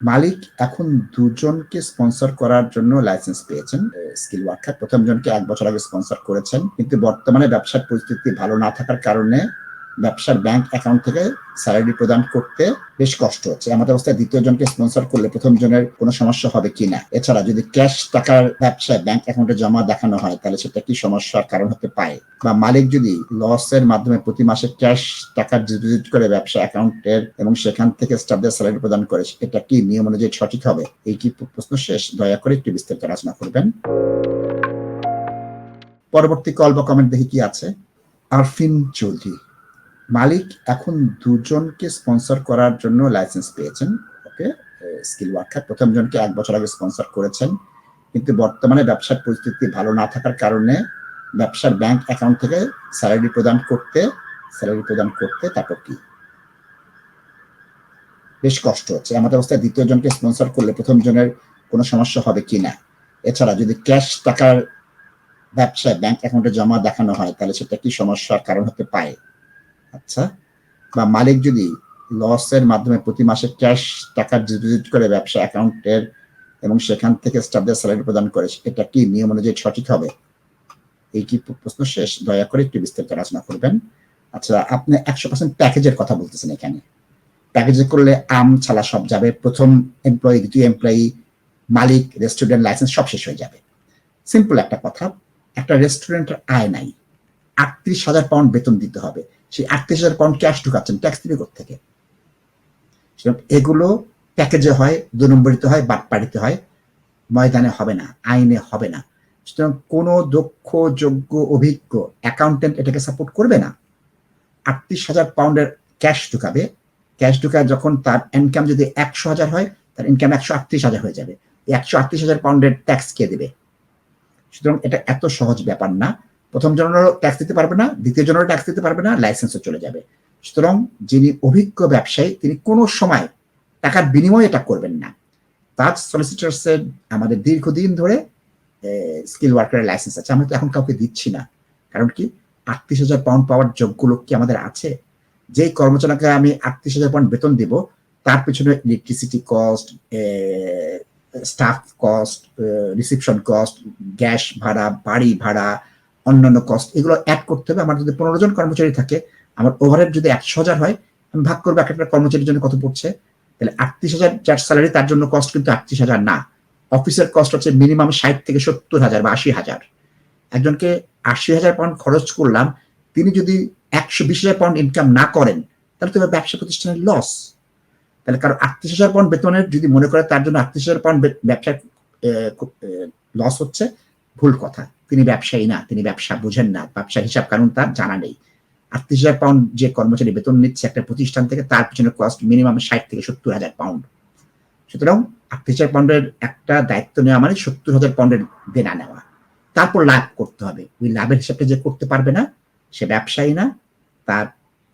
মালিক এখন দুজনকে স্পন্সর করার জন্য লাইসেন্স পেয়েছেন স্কিল ওয়ার্কার প্রথম জনকে এক বছর আগে স্পন্সর করেছেন, কিন্তু বর্তমানে ব্যবসার পরিস্থিতি ভালো না থাকার কারণে ব্যবসার ব্যাংক অ্যাকাউন্ট থেকে স্যালারি প্রদান করতে বেশ কষ্ট হচ্ছে। আমাদের অবস্থায় দ্বিতীয় জনকে স্পন্সর করলে প্রথম জনের কোনো সমস্যা হবে কিনা এছাড়া যদি ক্যাশ টাকার ব্যবসায় ব্যাংক অ্যাকাউন্টে জমা দেখানো হয়, তাহলে সেটা কি সমস্যার কারণ হতে পারে? বা মালিক যদি লসের মাধ্যমে প্রতি মাসে ক্যাশ টাকা ডিপোজিট করে ব্যবসা অ্যাকাউন্টের এবং সেখান থেকে স্টাফদের স্যালারি প্রদান করে এটা কি নিয়ম অনুযায়ী সঠিক হবে? এই কি প্রশ্ন শেষ? দয়া করে একটু বিস্তারিত আলোচনা করবেন। পরবর্তী কল বা কমেন্ট দেখি কি আছে। আরফিন চৌধুরী। মালিক এখন দুজনকে স্পন্সর করার জন্য লাইসেন্স পেয়েছেন ওকে স্কিল ওয়ার্কার প্রথম জনকে এক বছর আগে স্পন্সর করেছেন, কিন্তু বর্তমানে ব্যবসার পরিস্থিতি ভালো না থাকার কারণে ব্যবসার ব্যাংক অ্যাকাউন্ট থেকে স্যালারি প্রদান করতে স্যালারি প্রদান করতে তারপর কি? বেশ কষ্ট হচ্ছে। আমাদের অবস্থায় দ্বিতীয় জনকে স্পন্সর করলে প্রথম জনের কোনো সমস্যা হবে কিনা এছাড়া যদি ক্যাশ টাকার ব্যবসায় ব্যাংক অ্যাকাউন্টে জমা দেখানো হয়, তাহলে সেটা কি সমস্যার কারণ হতে পারে? আচ্ছা বা মালিক যদি লসের মাধ্যমে প্রতি মাসে ক্যাশ টাকা ডিপোজিট করে ব্যবসা অ্যাকাউন্টের এবং সেখান থেকে স্টাফদের স্যালারি প্রদান করে, এটা কি নিয়ম অনুযায়ী সঠিক হবে? এই কি প্রশ্ন শেষ? দয়া করে একটু বিস্তারিত আলোচনা করবেন। আচ্ছা আপনি একশো পার্সেন্ট প্যাকেজের কথা বলতেছেন এখানে। প্যাকেজে করলে আম, ছালা সব যাবে, প্রথম এমপ্লয়ি দ্বিতীয় এমপ্লয়ি মালিক রেস্টুরেন্ট লাইসেন্স সব শেষ হয়ে যাবে। সিম্পল একটা কথা, একটা রেস্টুরেন্টের আয় নাই। আটত্রিশ হাজার পাউন্ড বেতন দিতে হবে। সেই আটত্রিশ হাজার পাউন্ড ক্যাশ ঢুকাচ্ছেন ট্যাক্স দিবে থেকে এগুলো প্যাকেজে হয়, দু নম্বরিতে হয়, বাটপাড়িতে হয়, ময়দানে হবে না, আইনে হবে না। সুতরাং কোনো দক্ষ, যোগ্য, অভিজ্ঞ অ্যাকাউন্টেন্ট এটাকে সাপোর্ট করবে না। আটত্রিশ হাজার পাউন্ডের ক্যাশ ঢুকাবে। ক্যাশ ঢুকায় যখন তার ইনকাম যদি একশো হাজার হয়, তার ইনকাম একশো আটত্রিশ হাজার হয়ে যাবে। একশো আটত্রিশ হাজার পাউন্ডের ট্যাক্স কে দেবে? সুতরাং এটা এত সহজ ব্যাপার না। প্রথম জনেরও ট্যাক্স দিতে পারবে না, দ্বিতীয় জনেরও ট্যাক্স দিতে পারবে না লাইসেন্সও চলে যাবে। সুতরাং যিনি অভিজ্ঞ ব্যবসায়ী, তিনি কোনো সময় টাকার বিনিময়ে এটা করবেন না। তাজ সলিসিটার্সের আমাদের দীর্ঘদিন ধরে স্কিল ওয়ার্কারের লাইসেন্স আছে। আমরা তো এখন কাউকে দিচ্ছি না। কারণ কি? আটত্রিশ হাজার পাউন্ড পাওয়ার যোগ্য লোক কি আমাদের আছে? যেই কর্মচারীকে আমি আটত্রিশ হাজার পাউন্ড বেতন দিব, তার পিছনে electricity cost staff cost reception cost gas ভাড়া, বাড়ি ভাড়া অন্যান্য কস্ট এগুলো অ্যাড করতে হবে। আমার যদি পনেরো জন কর্মচারী থাকে, আমার ওভারহেড যদি একশো হাজার হয়, আমি ভাগ করব এক একটা কর্মচারীর জন্য কত পড়ছে? তাহলে আটত্রিশ হাজার যার স্যালারি তার জন্য কস্ট কিন্তু আটত্রিশ হাজার না। অফিসের কস্ট হচ্ছে মিনিমাম ষাট থেকে সত্তর হাজার বা আশি হাজার। একজনকে আশি হাজার পাউন্ড খরচ করলাম, তিনি যদি একশো বিশ হাজার পাউন্ড ইনকাম না করেন, তাহলে তো ব্যবসা প্রতিষ্ঠানের লস তাহলে কারণ আটত্রিশ হাজার পাউন্ড বেতনের যদি মনে করে তার জন্য আটত্রিশ হাজার পাউন্ড ব্যবসায় লস হচ্ছে ভুল কথা। তিনি ব্যবসায়ী না, তিনি ব্যবসা বুঝেন না, ব্যবসা হিসাব কারণ তার জানা নেই। আটত্রিশ হাজার পাউন্ড যে কর্মচারী বেতন নিচ্ছে একটা প্রতিষ্ঠান থেকে, তার পিছনে কস্ট মিনিমাম ষাট থেকে সত্তর হাজার পাউন্ড সুতরাং আটত্রিশ হাজার পাউন্ডের একটা দায়িত্ব নেওয়া মানে সত্তর হাজার পাউন্ডের দেনা নেওয়া। তারপর লাভ করতে হবে। ওই লাভের হিসাবটা যে করতে পারবে না, সে ব্যবসায়ী না, তার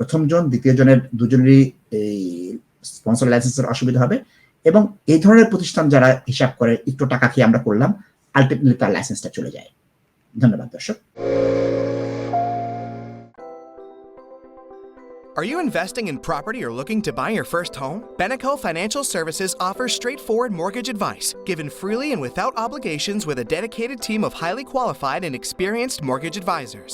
প্রথম জন, দ্বিতীয় জনের দুজনেরই এই স্পন্সর লাইসেন্সের অসুবিধা হবে। এবং এই ধরনের প্রতিষ্ঠান যারা হিসাব করে, একটু টাকা খেয়ে আমরা করলাম আলটিমেটলি তার লাইসেন্সটা চলে যায় ধন্যবাদ দর্শক Are you investing in property or looking to buy your first home? Beneco Financial Services offers straightforward mortgage advice, given freely and without obligations with a dedicated team of highly qualified and experienced mortgage advisors.